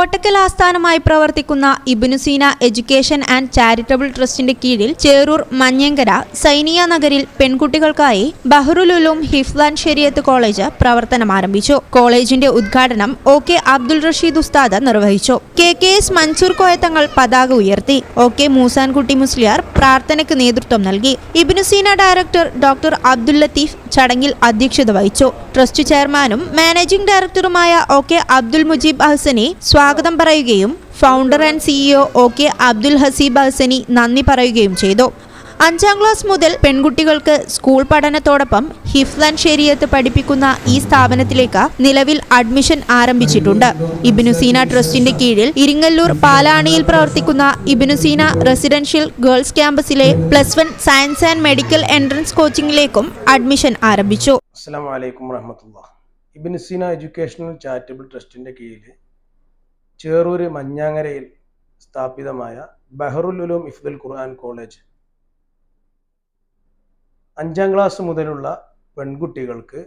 കോട്ടക്കൽ ആസ്ഥാനമായി പ്രവർത്തിക്കുന്ന ഇബിനുസീന education and charitable ട്രസ്റ്റിന്റെ കീഴിൽ ചേറൂർ മഞ്ഞങ്കര സൈനിയ നഗരിൽ പെൺകുട്ടികൾക്കായി ബഹ്റുലുലും ഹിഫ്ലാൻ ശരിയത്ത് കോളേജ് പ്രവർത്തനം ആരംഭിച്ചു കോളേജിന്റെ ഉദ്ഘാടനം ഒ കെ അബ്ദുൾ റഷീദ് ഉസ്താദ് നിർവഹിച്ചു. K K S Mansoor Koyathangal പതാക ഉയർത്തി. ഒ കെ മൂസാൻകുട്ടി മുസ്ലിയാർ പ്രാർത്ഥനയ്ക്ക് നേതൃത്വം നൽകി. ഇബിനുസീന ഡയറക്ടർ ഡോക്ടർ അബ്ദുൽ ലത്തീഫ് ചടങ്ങിൽ അധ്യക്ഷത വഹിച്ചു. ട്രസ്റ്റ് ചെയർമാനും മാനേജിംഗ് ഡയറക്ടറുമായ ഒ കെ അബ്ദുൽ മുജീബ് അഹ്സനി സ്വാഗതം പറയുകയും founder and CEO O K Abdul Haseeb Ahsani നന്ദി പറയുകയും ചെയ്തു. അഞ്ചാം ക്ലാസ് മുതൽ പെൺകുട്ടികൾക്ക് സ്കൂൾ പഠനത്തോടൊപ്പം ഹിഫ്ലാൻ ശരിയത്ത് പഠിപ്പിക്കുന്ന ഈ സ്ഥാപനത്തിലേക്ക് നിലവിൽ അഡ്മിഷൻ ആരംഭിച്ചിട്ടുണ്ട്. ഇബിനുസീന ട്രസ്റ്റിന്റെ കീഴിൽ ഇരിങ്ങല്ലൂർ പാലാണിയിൽ പ്രവർത്തിക്കുന്ന ഇബിനുസീന residential girls ക്യാമ്പസിലെ plus one science and medical entrance കോച്ചിംഗിലേക്കും admission ആരംഭിച്ചു. ഇബിനുസീന എഡ്യൂക്കേഷണൽ ചാരിറ്റബിൾ ട്രസ്റ്റിന്റെ കീഴിൽ ചേറൂര് മഞ്ഞാങ്ങരയിൽ സ്ഥാപിതമായ ബഹറുൽ ഉലൂം ഇഫ്ദുൽ ഖുർആൻ കോളേജ് അഞ്ചാം ക്ലാസ് മുതലുള്ള പെൺകുട്ടികൾക്ക്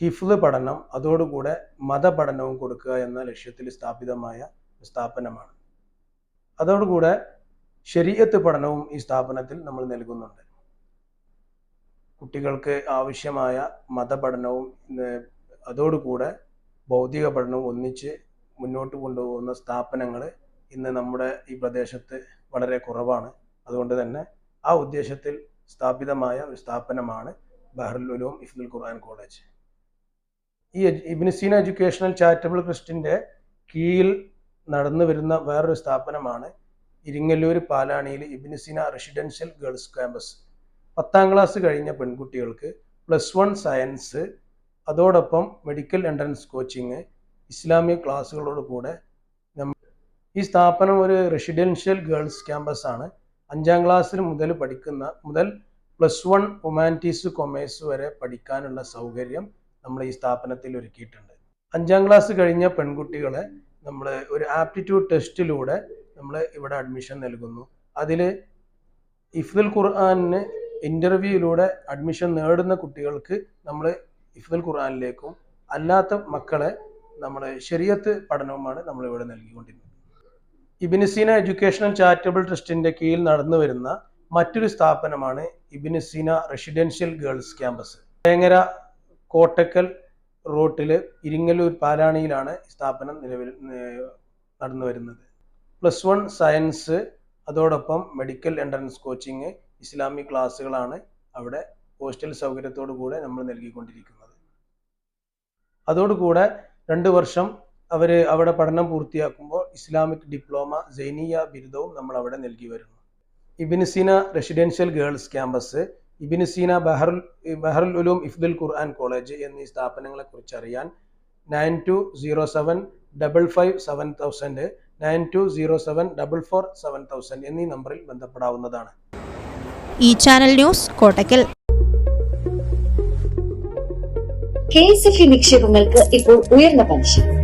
ഹിഫ്ദ് പഠനം അതോടുകൂടെ മതപഠനവും കൊടുക്കുക എന്ന ലക്ഷ്യത്തിൽ സ്ഥാപിതമായ സ്ഥാപനമാണ്. അതോടുകൂടെ ശരീരത്ത് പഠനവും ഈ സ്ഥാപനത്തിൽ നമ്മൾ നൽകുന്നുണ്ട്. കുട്ടികൾക്ക് ആവശ്യമായ മതപഠനവും അതോടുകൂടെ ഭൗതിക പഠനവും ഒന്നിച്ച് മുന്നോട്ട് കൊണ്ടുപോകുന്ന സ്ഥാപനങ്ങൾ ഇന്ന് നമ്മുടെ ഈ പ്രദേശത്ത് വളരെ കുറവാണ്. അതുകൊണ്ട് തന്നെ ആ ഉദ്ദേശത്തിൽ സ്ഥാപിതമായ ഒരു സ്ഥാപനമാണ് ബഹറുൽ ഉലൂം ഇഫ്ദുൽ ഖുർആൻ കോളേജ്. ഈ എജു- ഇബ്നു സീന എഡ്യൂക്കേഷണൽ ചാരിറ്റബിൾ ട്രസ്റ്റിന്റെ കീഴിൽ നടന്നു വരുന്ന വേറൊരു സ്ഥാപനമാണ് ഇരിങ്ങല്ലൂർ പാലാണിയിൽ സീന റെസിഡൻഷ്യൽ ഗേൾസ് ക്യാമ്പസ്. പത്താം ക്ലാസ് കഴിഞ്ഞ പെൺകുട്ടികൾക്ക് പ്ലസ് വൺ സയൻസ് അതോടൊപ്പം മെഡിക്കൽ എൻട്രൻസ് കോച്ചിങ് ഇസ്ലാമിക് ക്ലാസ്സുകളോട് കൂടെ ഈ സ്ഥാപനം ഒരു റെസിഡൻഷ്യൽ ഗേൾസ് ക്യാമ്പസ് ആണ് അഞ്ചാം ക്ലാസ്സിൽ മുതൽ പഠിക്കുന്ന മുതൽ പ്ലസ് വൺ ഹ്യൂമാനിറ്റീസ് കൊമേഴ്സ് വരെ പഠിക്കാനുള്ള സൗകര്യം നമ്മൾ ഈ സ്ഥാപനത്തിൽ ഒരുക്കിയിട്ടുണ്ട്. അഞ്ചാം ക്ലാസ് കഴിഞ്ഞ പെൺകുട്ടികളെ നമ്മൾ ഒരു ആപ്റ്റിറ്റ്യൂഡ് ടെസ്റ്റിലൂടെ നമ്മൾ ഇവിടെ അഡ്മിഷൻ നൽകുന്നു. അതിൽ ഇഫ്ദുൽ ഖുർആാനിന് ഇന്റർവ്യൂയിലൂടെ അഡ്മിഷൻ നേടുന്ന കുട്ടികൾക്ക് നമ്മൾ ഇഫ്ദുൽ ഖുർആാനിലേക്കും അല്ലാത്ത മക്കളെ നമ്മൾ ശരിയത്ത് പഠനവുമാണ് നമ്മൾ ഇവിടെ നൽകിക്കൊണ്ടിരുന്നത് ഇബിനിസീന എഡ്യൂക്കേഷണൽ ചാരിറ്റബിൾ ട്രസ്റ്റിന്റെ കീഴിൽ നടന്നു വരുന്ന മറ്റൊരു സ്ഥാപനമാണ് Ibnuseena residential girls campus. Vengara Kottakkal റോട്ടിൽ ഇരിങ്ങലൂർ പാലാണിയിലാണ് സ്ഥാപനം നിലവിൽ നടന്നു വരുന്നത്. പ്ലസ് വൺ സയൻസ് അതോടൊപ്പം മെഡിക്കൽ എൻട്രൻസ് കോച്ചിങ് ഇസ്ലാമിക് ക്ലാസ്സുകളാണ് അവിടെ ഹോസ്റ്റൽ സൗകര്യത്തോടു കൂടെ നമ്മൾ നൽകിക്കൊണ്ടിരിക്കുന്നത്. അതോടുകൂടെ രണ്ട് വർഷം അവർ അവിടെ പഠനം പൂർത്തിയാക്കുമ്പോൾ ഇസ്ലാമിക് ഡിപ്ലോമ സൈനിയ ബിരുദവും നമ്മൾ അവിടെ നൽകി വരുന്നു. Ibnusina residential girls campus Ibnusina Bahrul Bahrul Uloom Ifdul Quran college എന്നീ സ്ഥാപനങ്ങളെ കുറിച്ച് അറിയാൻ nine two zero seven double five seven thousand nine two zero seven double four seven thousand എന്നീ നമ്പറിൽ ബന്ധപ്പെടാവുന്നതാണ്. ഈ channel news Kottakkal. K S F നിക്ഷേപങ്ങൾക്ക് ഇപ്പോൾ ഉയർന്ന പലിശ.